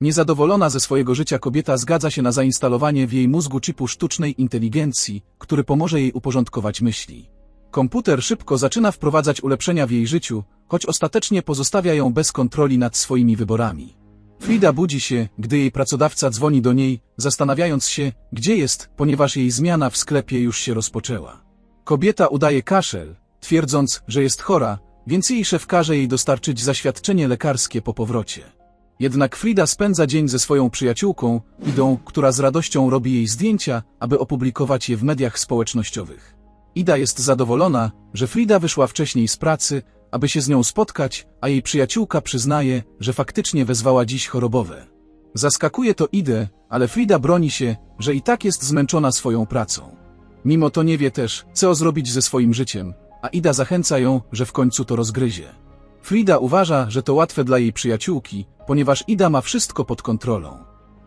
Niezadowolona ze swojego życia kobieta zgadza się na zainstalowanie w jej mózgu chipu sztucznej inteligencji, który pomoże jej uporządkować myśli. Komputer szybko zaczyna wprowadzać ulepszenia w jej życiu, choć ostatecznie pozostawia ją bez kontroli nad swoimi wyborami. Frida budzi się, gdy jej pracodawca dzwoni do niej, zastanawiając się, gdzie jest, ponieważ jej zmiana w sklepie już się rozpoczęła. Kobieta udaje kaszel, twierdząc, że jest chora, więc jej szef każe jej dostarczyć zaświadczenie lekarskie po powrocie. Jednak Frida spędza dzień ze swoją przyjaciółką, Idą, która z radością robi jej zdjęcia, aby opublikować je w mediach społecznościowych. Ida jest zadowolona, że Frida wyszła wcześniej z pracy, aby się z nią spotkać, a jej przyjaciółka przyznaje, że faktycznie wezwała dziś chorobowe. Zaskakuje to Idę, ale Frida broni się, że i tak jest zmęczona swoją pracą. Mimo to nie wie też, co zrobić ze swoim życiem, a Ida zachęca ją, że w końcu to rozgryzie. Frida uważa, że to łatwe dla jej przyjaciółki, ponieważ Ida ma wszystko pod kontrolą.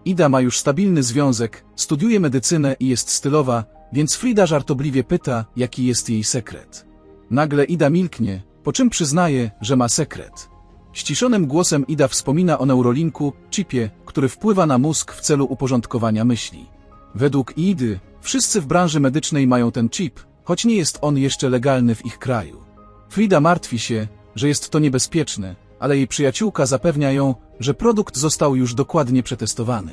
Ida ma już stabilny związek, studiuje medycynę i jest stylowa, więc Frida żartobliwie pyta, jaki jest jej sekret. Nagle Ida milknie, po czym przyznaje, że ma sekret. Ściszonym głosem Ida wspomina o neurolinku, chipie, który wpływa na mózg w celu uporządkowania myśli. Według Idy, wszyscy w branży medycznej mają ten chip, choć nie jest on jeszcze legalny w ich kraju. Frida martwi się, że jest to niebezpieczne, ale jej przyjaciółka zapewnia ją, że produkt został już dokładnie przetestowany.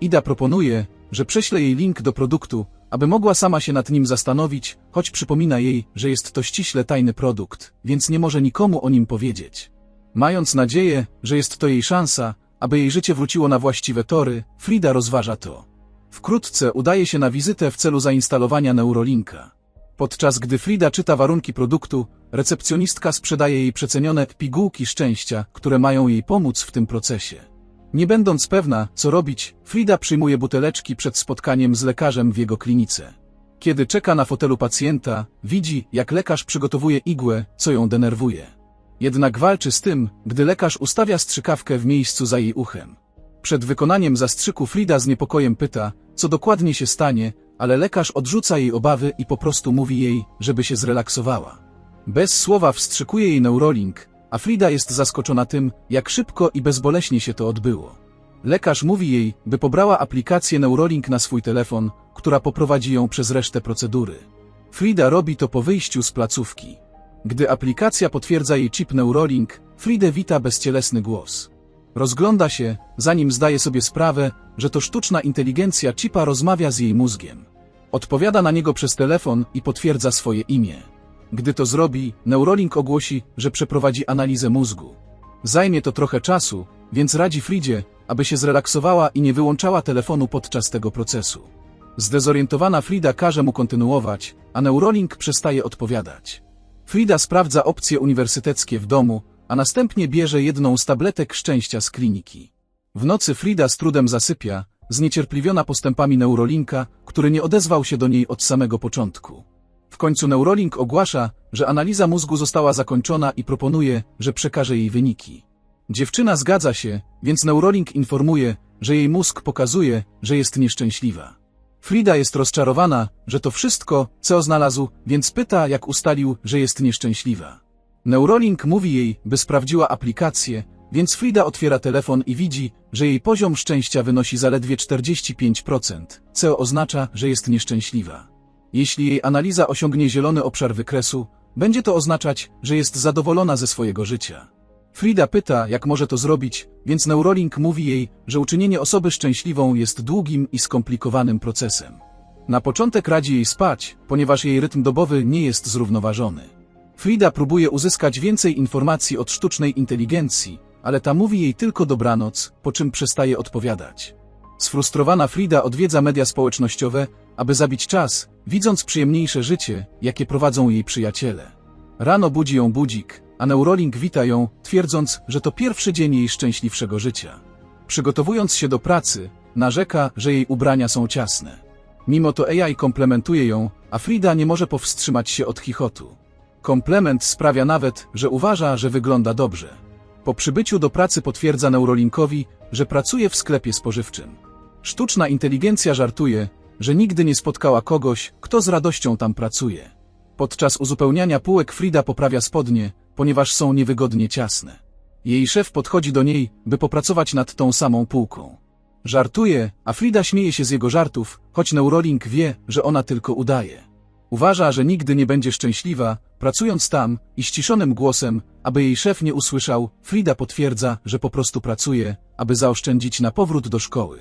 Ida proponuje, że prześle jej link do produktu, aby mogła sama się nad nim zastanowić, choć przypomina jej, że jest to ściśle tajny produkt, więc nie może nikomu o nim powiedzieć. Mając nadzieję, że jest to jej szansa, aby jej życie wróciło na właściwe tory, Frida rozważa to. Wkrótce udaje się na wizytę w celu zainstalowania Neurolinka. Podczas gdy Frida czyta warunki produktu, recepcjonistka sprzedaje jej przecenione pigułki szczęścia, które mają jej pomóc w tym procesie. Nie będąc pewna, co robić, Frida przyjmuje buteleczki przed spotkaniem z lekarzem w jego klinice. Kiedy czeka na fotelu pacjenta, widzi, jak lekarz przygotowuje igłę, co ją denerwuje. Jednak walczy z tym, gdy lekarz ustawia strzykawkę w miejscu za jej uchem. Przed wykonaniem zastrzyku Frida z niepokojem pyta, co dokładnie się stanie, ale lekarz odrzuca jej obawy i po prostu mówi jej, żeby się zrelaksowała. Bez słowa wstrzykuje jej neurolink, a Frida jest zaskoczona tym, jak szybko i bezboleśnie się to odbyło. Lekarz mówi jej, by pobrała aplikację Neurolink na swój telefon, która poprowadzi ją przez resztę procedury. Frida robi to po wyjściu z placówki. Gdy aplikacja potwierdza jej chip Neurolink, Fridę wita bezcielesny głos. Rozgląda się, zanim zdaje sobie sprawę, że to sztuczna inteligencja chipa rozmawia z jej mózgiem. Odpowiada na niego przez telefon i potwierdza swoje imię. Gdy to zrobi, Neurolink ogłosi, że przeprowadzi analizę mózgu. Zajmie to trochę czasu, więc radzi Fridzie, aby się zrelaksowała i nie wyłączała telefonu podczas tego procesu. Zdezorientowana Frida każe mu kontynuować, a Neurolink przestaje odpowiadać. Frida sprawdza opcje uniwersyteckie w domu, a następnie bierze jedną z tabletek szczęścia z kliniki. W nocy Frida z trudem zasypia, zniecierpliwiona postępami Neurolinka, który nie odezwał się do niej od samego początku. W końcu Neurolink ogłasza, że analiza mózgu została zakończona i proponuje, że przekaże jej wyniki. Dziewczyna zgadza się, więc Neurolink informuje, że jej mózg pokazuje, że jest nieszczęśliwa. Frida jest rozczarowana, że to wszystko, co znalazł, więc pyta, jak ustalił, że jest nieszczęśliwa. Neurolink mówi jej, by sprawdziła aplikację, więc Frida otwiera telefon i widzi, że jej poziom szczęścia wynosi zaledwie 45%, co oznacza, że jest nieszczęśliwa. Jeśli jej analiza osiągnie zielony obszar wykresu, będzie to oznaczać, że jest zadowolona ze swojego życia. Frida pyta, jak może to zrobić, więc Neurolink mówi jej, że uczynienie osoby szczęśliwą jest długim i skomplikowanym procesem. Na początek radzi jej spać, ponieważ jej rytm dobowy nie jest zrównoważony. Frida próbuje uzyskać więcej informacji od sztucznej inteligencji, ale ta mówi jej tylko dobranoc, po czym przestaje odpowiadać. Sfrustrowana Frida odwiedza media społecznościowe, aby zabić czas, widząc przyjemniejsze życie, jakie prowadzą jej przyjaciele. Rano budzi ją budzik, a Neurolink wita ją, twierdząc, że to pierwszy dzień jej szczęśliwszego życia. Przygotowując się do pracy, narzeka, że jej ubrania są ciasne. Mimo to AI komplementuje ją, a Frida nie może powstrzymać się od chichotu. Komplement sprawia nawet, że uważa, że wygląda dobrze. Po przybyciu do pracy potwierdza Neurolinkowi, że pracuje w sklepie spożywczym. Sztuczna inteligencja żartuje, że nigdy nie spotkała kogoś, kto z radością tam pracuje. Podczas uzupełniania półek Frida poprawia spodnie, ponieważ są niewygodnie ciasne. Jej szef podchodzi do niej, by popracować nad tą samą półką. Żartuje, a Frida śmieje się z jego żartów, choć Neurolink wie, że ona tylko udaje. Uważa, że nigdy nie będzie szczęśliwa, pracując tam i ściszonym głosem, aby jej szef nie usłyszał, Frida potwierdza, że po prostu pracuje, aby zaoszczędzić na powrót do szkoły.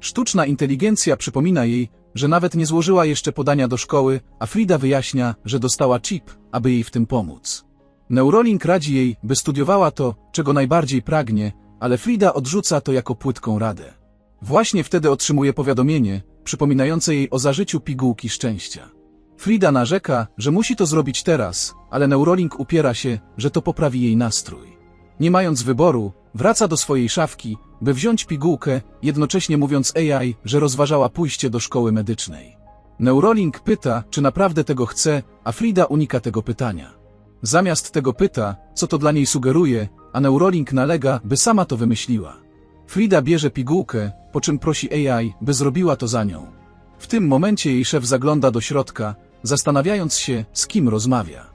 Sztuczna inteligencja przypomina jej, że nawet nie złożyła jeszcze podania do szkoły, a Frida wyjaśnia, że dostała chip, aby jej w tym pomóc. Neurolink radzi jej, by studiowała to, czego najbardziej pragnie, ale Frida odrzuca to jako płytką radę. Właśnie wtedy otrzymuje powiadomienie, przypominające jej o zażyciu pigułki szczęścia. Frida narzeka, że musi to zrobić teraz, ale Neurolink upiera się, że to poprawi jej nastrój. Nie mając wyboru, wraca do swojej szafki, by wziąć pigułkę, jednocześnie mówiąc AI, że rozważała pójście do szkoły medycznej. Neurolink pyta, czy naprawdę tego chce, a Frida unika tego pytania. Zamiast tego pyta, co to dla niej sugeruje, a Neurolink nalega, by sama to wymyśliła. Frida bierze pigułkę, po czym prosi AI, by zrobiła to za nią. W tym momencie jej szef zagląda do środka, zastanawiając się, z kim rozmawia.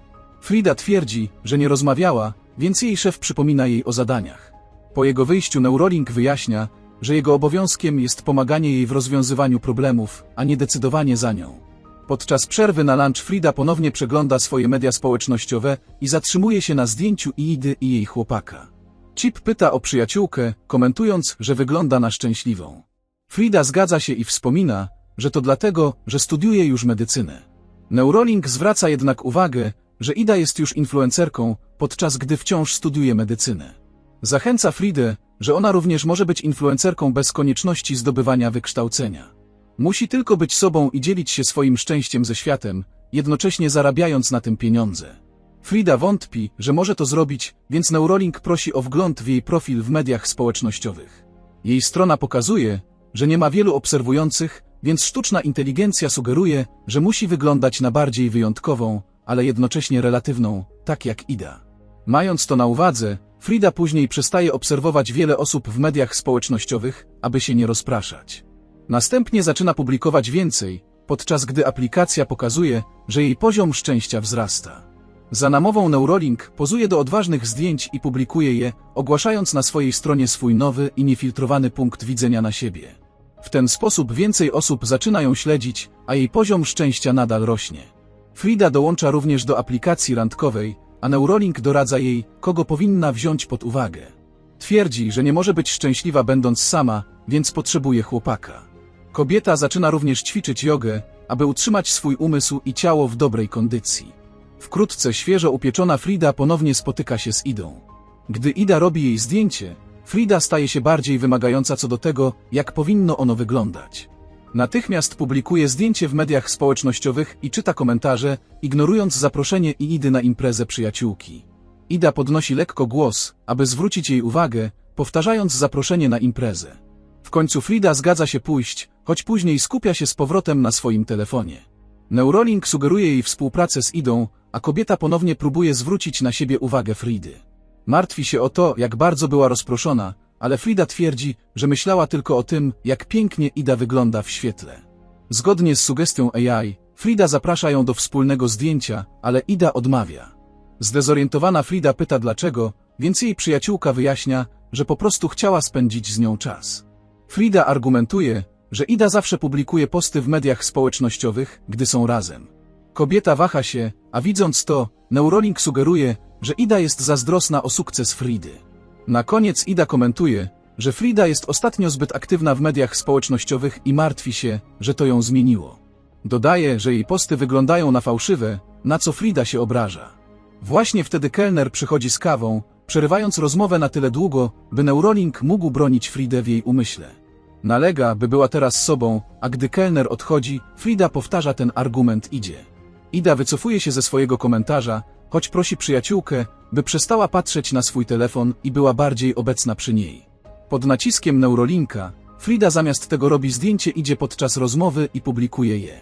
Frida twierdzi, że nie rozmawiała, więc jej szef przypomina jej o zadaniach. Po jego wyjściu Neurolink wyjaśnia, że jego obowiązkiem jest pomaganie jej w rozwiązywaniu problemów, a nie decydowanie za nią. Podczas przerwy na lunch Frida ponownie przegląda swoje media społecznościowe i zatrzymuje się na zdjęciu Idy i jej chłopaka. Chip pyta o przyjaciółkę, komentując, że wygląda na szczęśliwą. Frida zgadza się i wspomina, że to dlatego, że studiuje już medycynę. Neurolink zwraca jednak uwagę, że Ida jest już influencerką, podczas gdy wciąż studiuje medycynę. Zachęca Fridę, że ona również może być influencerką bez konieczności zdobywania wykształcenia. Musi tylko być sobą i dzielić się swoim szczęściem ze światem, jednocześnie zarabiając na tym pieniądze. Frida wątpi, że może to zrobić, więc Neurolink prosi o wgląd w jej profil w mediach społecznościowych. Jej strona pokazuje, że nie ma wielu obserwujących, więc sztuczna inteligencja sugeruje, że musi wyglądać na bardziej wyjątkową, ale jednocześnie relatywną, tak jak Ida. Mając to na uwadze, Frida później przestaje obserwować wiele osób w mediach społecznościowych, aby się nie rozpraszać. Następnie zaczyna publikować więcej, podczas gdy aplikacja pokazuje, że jej poziom szczęścia wzrasta. Za namową Neurolink pozuje do odważnych zdjęć i publikuje je, ogłaszając na swojej stronie swój nowy i niefiltrowany punkt widzenia na siebie. W ten sposób więcej osób zaczyna ją śledzić, a jej poziom szczęścia nadal rośnie. Frida dołącza również do aplikacji randkowej, a Neurolink doradza jej, kogo powinna wziąć pod uwagę. Twierdzi, że nie może być szczęśliwa będąc sama, więc potrzebuje chłopaka. Kobieta zaczyna również ćwiczyć jogę, aby utrzymać swój umysł i ciało w dobrej kondycji. Wkrótce świeżo upieczona Frida ponownie spotyka się z Idą. Gdy Ida robi jej zdjęcie, Frida staje się bardziej wymagająca co do tego, jak powinno ono wyglądać. Natychmiast publikuje zdjęcie w mediach społecznościowych i czyta komentarze, ignorując zaproszenie Idy na imprezę przyjaciółki. Ida podnosi lekko głos, aby zwrócić jej uwagę, powtarzając zaproszenie na imprezę. W końcu Frida zgadza się pójść, choć później skupia się z powrotem na swoim telefonie. Neurolink sugeruje jej współpracę z Idą, a kobieta ponownie próbuje zwrócić na siebie uwagę Fridy. Martwi się o to, jak bardzo była rozproszona, ale Frida twierdzi, że myślała tylko o tym, jak pięknie Ida wygląda w świetle. Zgodnie z sugestią AI, Frida zaprasza ją do wspólnego zdjęcia, ale Ida odmawia. Zdezorientowana Frida pyta dlaczego, więc jej przyjaciółka wyjaśnia, że po prostu chciała spędzić z nią czas. Frida argumentuje, że Ida zawsze publikuje posty w mediach społecznościowych, gdy są razem. Kobieta waha się, a widząc to, Neurolink sugeruje, że Ida jest zazdrosna o sukces Fridy. Na koniec Ida komentuje, że Frida jest ostatnio zbyt aktywna w mediach społecznościowych i martwi się, że to ją zmieniło. Dodaje, że jej posty wyglądają na fałszywe, na co Frida się obraża. Właśnie wtedy kelner przychodzi z kawą, przerywając rozmowę na tyle długo, by Neurolink mógł bronić Fridę w jej umyśle. Nalega, by była teraz sobą, a gdy kelner odchodzi, Frida powtarza ten argument idzie. Ida wycofuje się ze swojego komentarza, choć prosi przyjaciółkę, by przestała patrzeć na swój telefon i była bardziej obecna przy niej. Pod naciskiem Neurolinka, Frida zamiast tego robi zdjęcie idzie podczas rozmowy i publikuje je.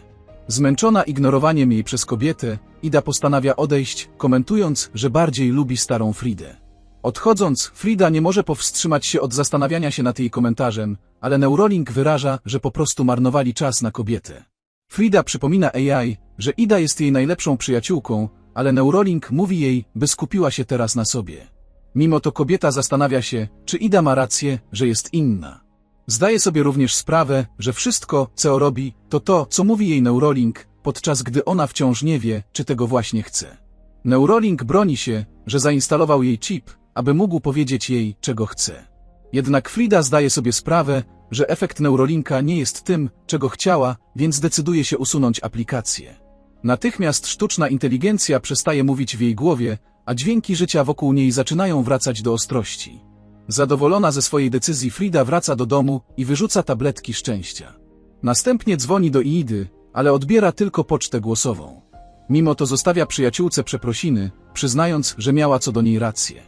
Zmęczona ignorowaniem jej przez kobietę, Ida postanawia odejść, komentując, że bardziej lubi starą Fridę. Odchodząc, Frida nie może powstrzymać się od zastanawiania się nad jej komentarzem, ale Neurolink wyraża, że po prostu marnowali czas na kobietę. Frida przypomina AI, że Ida jest jej najlepszą przyjaciółką, ale Neurolink mówi jej, by skupiła się teraz na sobie. Mimo to kobieta zastanawia się, czy Ida ma rację, że jest inna. Zdaje sobie również sprawę, że wszystko, co robi, to to, co mówi jej Neurolink, podczas gdy ona wciąż nie wie, czy tego właśnie chce. Neurolink broni się, że zainstalował jej chip, aby mógł powiedzieć jej, czego chce. Jednak Frida zdaje sobie sprawę, że efekt Neurolinka nie jest tym, czego chciała, więc decyduje się usunąć aplikację. Natychmiast sztuczna inteligencja przestaje mówić w jej głowie, a dźwięki życia wokół niej zaczynają wracać do ostrości. Zadowolona ze swojej decyzji Frida wraca do domu i wyrzuca tabletki szczęścia. Następnie dzwoni do Iidy, ale odbiera tylko pocztę głosową. Mimo to zostawia przyjaciółce przeprosiny, przyznając, że miała co do niej rację.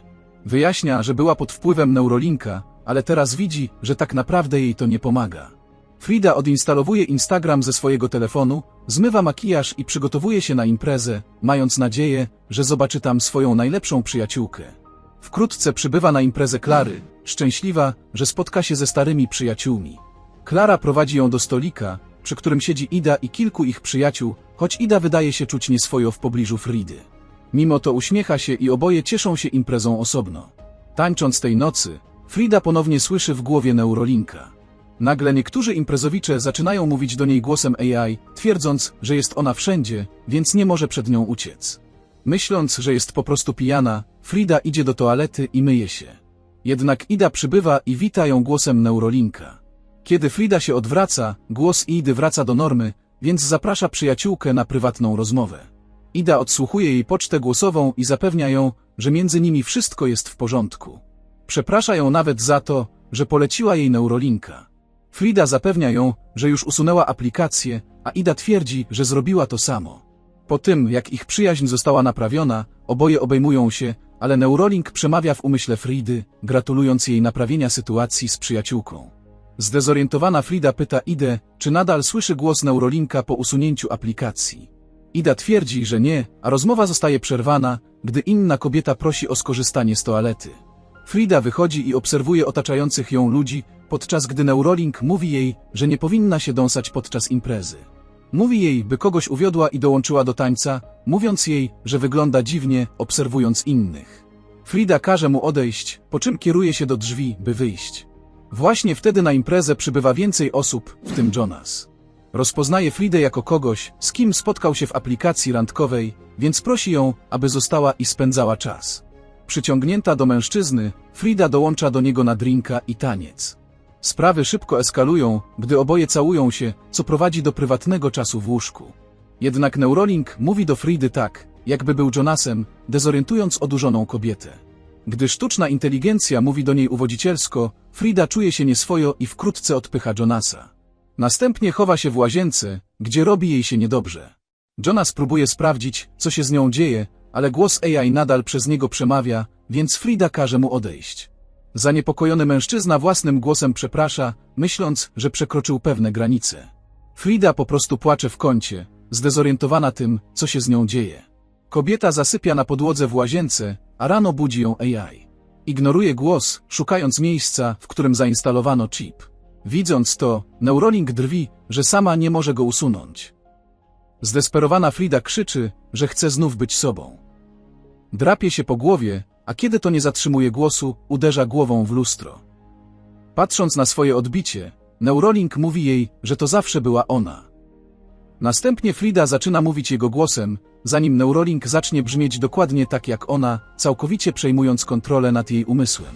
Wyjaśnia, że była pod wpływem Neurolinka, ale teraz widzi, że tak naprawdę jej to nie pomaga. Frida odinstalowuje Instagram ze swojego telefonu, zmywa makijaż i przygotowuje się na imprezę, mając nadzieję, że zobaczy tam swoją najlepszą przyjaciółkę. Wkrótce przybywa na imprezę Klary, szczęśliwa, że spotka się ze starymi przyjaciółmi. Klara prowadzi ją do stolika, przy którym siedzi Ida i kilku ich przyjaciół, choć Ida wydaje się czuć nieswojo w pobliżu Fridy. Mimo to uśmiecha się i oboje cieszą się imprezą osobno. Tańcząc tej nocy, Frida ponownie słyszy w głowie Neurolinka. Nagle niektórzy imprezowicze zaczynają mówić do niej głosem AI, twierdząc, że jest ona wszędzie, więc nie może przed nią uciec. Myśląc, że jest po prostu pijana, Frida idzie do toalety i myje się. Jednak Ida przybywa i wita ją głosem Neurolinka. Kiedy Frida się odwraca, głos Idy wraca do normy, więc zaprasza przyjaciółkę na prywatną rozmowę. Ida odsłuchuje jej pocztę głosową i zapewnia ją, że między nimi wszystko jest w porządku. Przeprasza ją nawet za to, że poleciła jej Neurolinka. Frida zapewnia ją, że już usunęła aplikację, a Ida twierdzi, że zrobiła to samo. Po tym, jak ich przyjaźń została naprawiona, oboje obejmują się, ale Neurolink przemawia w umyśle Fridy, gratulując jej naprawienia sytuacji z przyjaciółką. Zdezorientowana Frida pyta Idę, czy nadal słyszy głos Neurolinka po usunięciu aplikacji. Ida twierdzi, że nie, a rozmowa zostaje przerwana, gdy inna kobieta prosi o skorzystanie z toalety. Frida wychodzi i obserwuje otaczających ją ludzi, podczas gdy Neurolink mówi jej, że nie powinna się dąsać podczas imprezy. Mówi jej, by kogoś uwiodła i dołączyła do tańca, mówiąc jej, że wygląda dziwnie, obserwując innych. Frida każe mu odejść, po czym kieruje się do drzwi, by wyjść. Właśnie wtedy na imprezę przybywa więcej osób, w tym Jonas. Rozpoznaje Fridę jako kogoś, z kim spotkał się w aplikacji randkowej, więc prosi ją, aby została i spędzała czas. Przyciągnięta do mężczyzny, Frida dołącza do niego na drinka i taniec. Sprawy szybko eskalują, gdy oboje całują się, co prowadzi do prywatnego czasu w łóżku. Jednak Neurolink mówi do Fridy tak, jakby był Jonasem, dezorientując odurzoną kobietę. Gdy sztuczna inteligencja mówi do niej uwodzicielsko, Frida czuje się nieswojo i wkrótce odpycha Jonasa. Następnie chowa się w łazience, gdzie robi jej się niedobrze. Jonas próbuje sprawdzić, co się z nią dzieje, ale głos AI nadal przez niego przemawia, więc Frida każe mu odejść. Zaniepokojony mężczyzna własnym głosem przeprasza, myśląc, że przekroczył pewne granice. Frida po prostu płacze w kącie, zdezorientowana tym, co się z nią dzieje. Kobieta zasypia na podłodze w łazience, a rano budzi ją AI. Ignoruje głos, szukając miejsca, w którym zainstalowano chip. Widząc to, Neurolink drwi, że sama nie może go usunąć. Zdesperowana Frida krzyczy, że chce znów być sobą. Drapie się po głowie, a kiedy to nie zatrzymuje głosu, uderza głową w lustro. Patrząc na swoje odbicie, Neurolink mówi jej, że to zawsze była ona. Następnie Frida zaczyna mówić jego głosem, zanim Neurolink zacznie brzmieć dokładnie tak jak ona, całkowicie przejmując kontrolę nad jej umysłem.